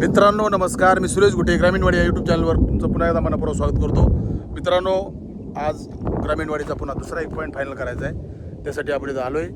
मित्रांनो नमस्कार. मी सुरेश गुटे ग्रामीणवाडी या यूट्यूब चॅनलवर तुमचं पुन्हा एकदा मनापूर्वक स्वागत करतो. मित्रांनो आज ग्रामीणवाडीचा पुन्हा दुसरा एक पॉईंट फायनल करायचा आहे. त्यासाठी आपण इथं आलो आहे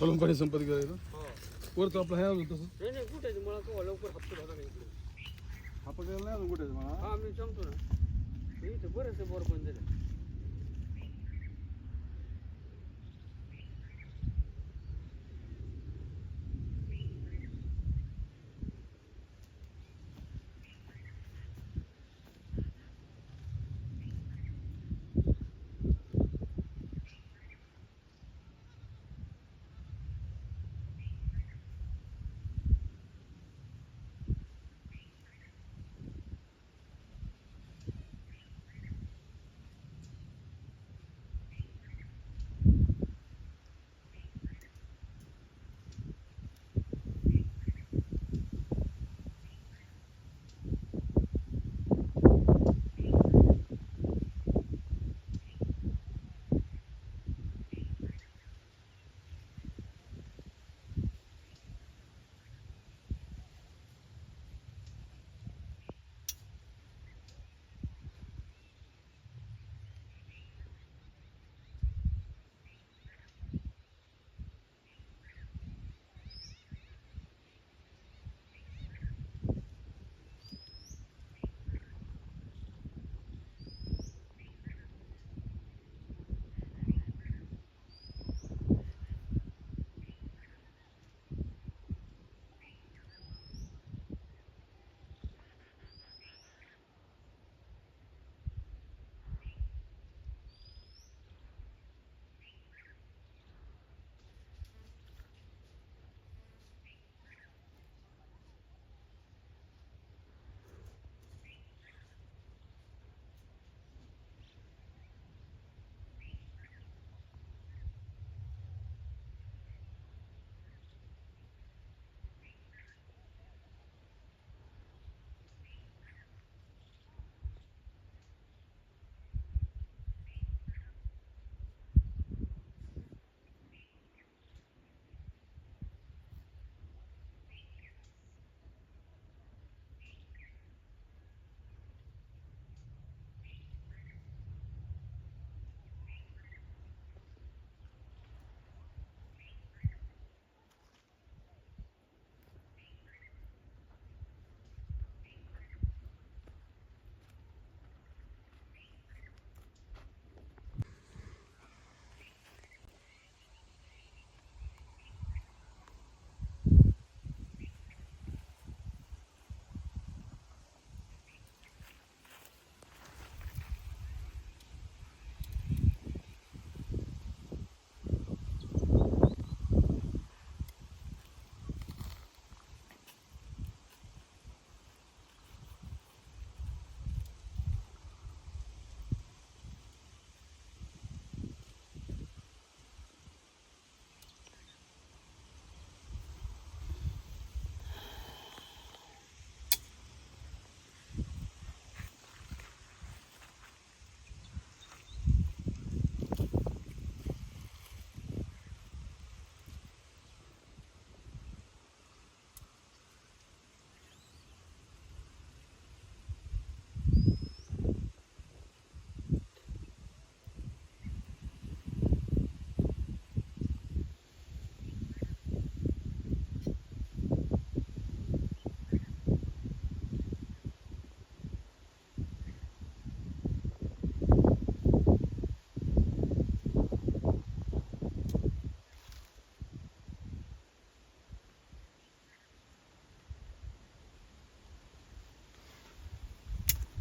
खालून पाणी संपत गेलं वरचं आपलं आहे अजून तसं? नाही नाही कुठे मला तो लवकर हप्ता होता नाही इकडे? हा पकडलं नाही अजून कुठे मला? हा मी सांगतो ना. इथे बरेचसे बोर पण दिले.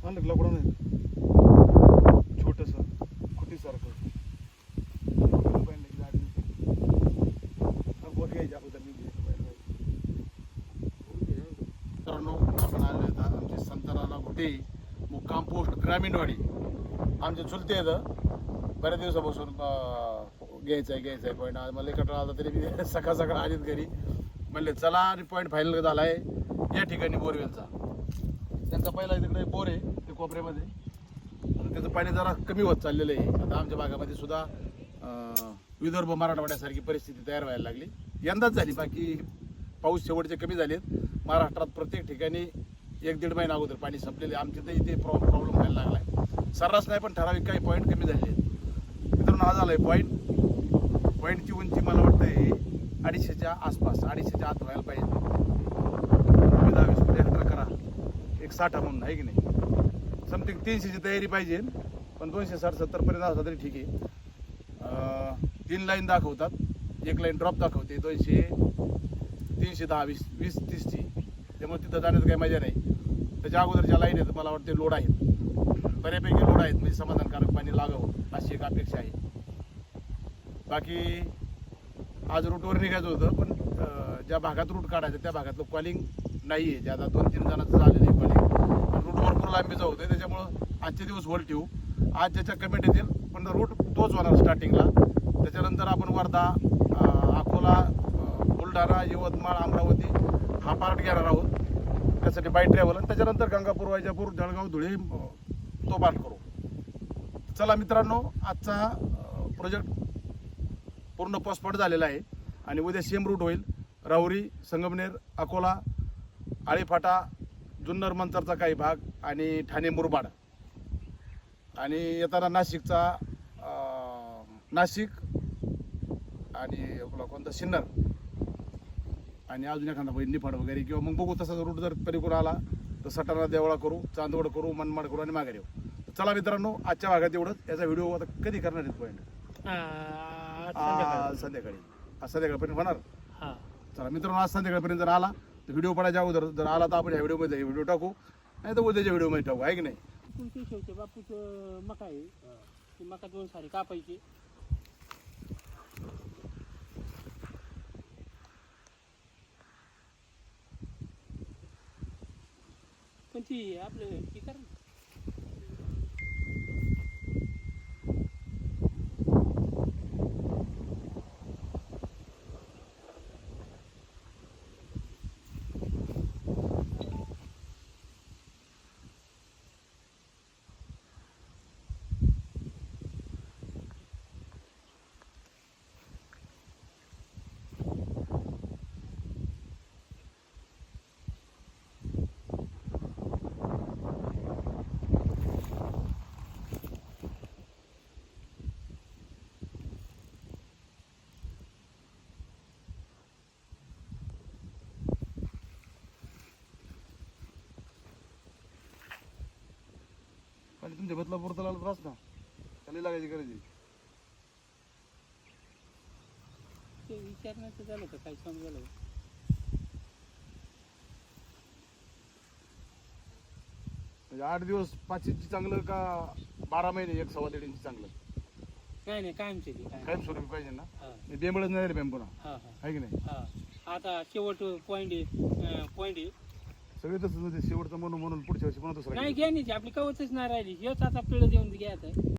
आणलं लकडं नाही. छोटस खुटीसारखं. बोर मी मित्रांनो आपण आले आहेत आमचे संतराला कुठे मुक्काम पोस्ट ग्रामीणवाडी. आमचे चुलते आहेत. बऱ्याच दिवसापासून घ्यायचं आहे घ्यायचं आहे पॉईंट आज मला इकडं आला तरी मी सकाळ सकाळ आलीत घरी. म्हणले चला आणि पॉईंट फायनल झाला आहे या ठिकाणी बोरवेलचा. त्यांचा पहिला तिकडे बोर आहे. कोपऱ्यामध्ये. आणि त्याचं पाणी जरा कमी होत चाललेलं आहे. आता आमच्या भागामध्ये सुद्धा विदर्भ मराठवाड्यासारखी परिस्थिती तयार व्हायला लागली. यंदाच झाली बाकी पाऊस शेवटचे कमी झालेत. महाराष्ट्रात प्रत्येक ठिकाणी एक दीड महिना अगोदर पाणी संपलेले आमच्या तर इथे प्रॉ प्रॉब्लेम व्हायला लागला आहे सर्रास नाही पण ठराविक काही पॉईंट कमी झाले आहेत. मित्रांनो हा झालाय पॉईंट पॉईंटची उंची मला वाटतं आहे अडीचशेच्या आसपास अडीचशेच्या आत व्हायला पाहिजे. दहा वीस हेक्टर करा. एक साठा म्हणून आहे की नाही? समथिंग तीनशेची तयारी पाहिजे. पण दोनशे साठ सत्तरपर्यंत असला तरी ठीक आहे. तीन लाईन दाखवतात. एक लाईन ड्रॉप दाखवते. दोनशे तीनशे दहा वीस वीस तीसची. त्यामुळे तिथं जाण्याचं काही मजा नाही. त्याच्या अगोदर ज्या लाईन आहेत मला वाटते लोड आहेत. बऱ्यापैकी लोड आहेत म्हणजे समाधानकारक पाणी लागावं अशी एक अपेक्षा आहे. बाकी आज रूटवर निघायचं होतं पण ज्या भागात रूट काढायचं त्या भागातलं कॉलिंग नाही आहे ज्यादा दोन तीन जणांचं झालेलं आहे कॉलिंग भरपूर लांबीचा होतं त्याच्यामुळं आजचे दिवस होल ठेवू. आज ज्याच्या कमेंट येतील पण रूट तोच होणार स्टार्टिंगला त्याच्यानंतर आपण वर्धा अकोला बुलढाणा यवतमाळ अमरावती हा पार्ट घेणार आहोत. त्यासाठी बाय ट्रॅव्हल आणि त्याच्यानंतर गंगापूर वैजापूर जळगाव धुळे तो पार्ट करू. चला मित्रांनो आजचा प्रोजेक्ट पूर्ण पॉस्पॉट झालेला आहे. आणि उद्या सेम रूट होईल. राहुरी संगमनेर अकोला आळीफाटा जुन्नर मंतरचा काही भाग आणि ठाणे मुरबाड. आणि येताना नाशिकचा नाशिक आणि आपला कोणता? सिन्नर. आणि अजून एखादा बैल निफाड वगैरे किंवा मग बघू तसा रूट जर कोण आला तर सटाणा देवळा करू चांदवड करू मनमाड करू आणि माघारी येऊ. तर चला मित्रांनो आजच्या भागात एवढंच. याचा व्हिडिओ आता कधी करणार आहेत पॉईंट संध्याकाळी. आज संध्याकाळपर्यंत होणार? चला मित्रांनो आज संध्याकाळपर्यंत जर आला तर व्हिडिओ पडायच्या अगोदर जर आला तर आपण ह्या व्हिडिओमध्ये व्हिडिओ टाकू. नाही तर उद्याच्या व्हिडिओमध्ये टाकू आहे की नाही? तुमच्या शेवटे बापूचं मका आहे. ती मका दोन सारी कापायची. पण ती आपलं हे कर तुमच्या बदला पुरता लागला त्रास ना त्याला लागायची गरज आहे. ते विचारण्याचं झालं का काय समजायला म्हणजे आठ दिवस पाच इंची चांगलं का बारा महिने एक सव्वा दीड इंची चांगलं? नाही नाही कायमचे ती काय कायम स्वरूपी पाहिजे ना? हा. मी बेंबळच नाही रे बेंबुना हा हा. आहे की नाही? हा. आता शेवट पॉईंट आहे पॉईंट सगळे तसं शेवटचं म्हणून म्हणून पुढच्या वर्षी पण दुसरा नाही घ्या नाही आपली कवचच नाही राहिली. हेच आता पिळं देऊन घ्यायचं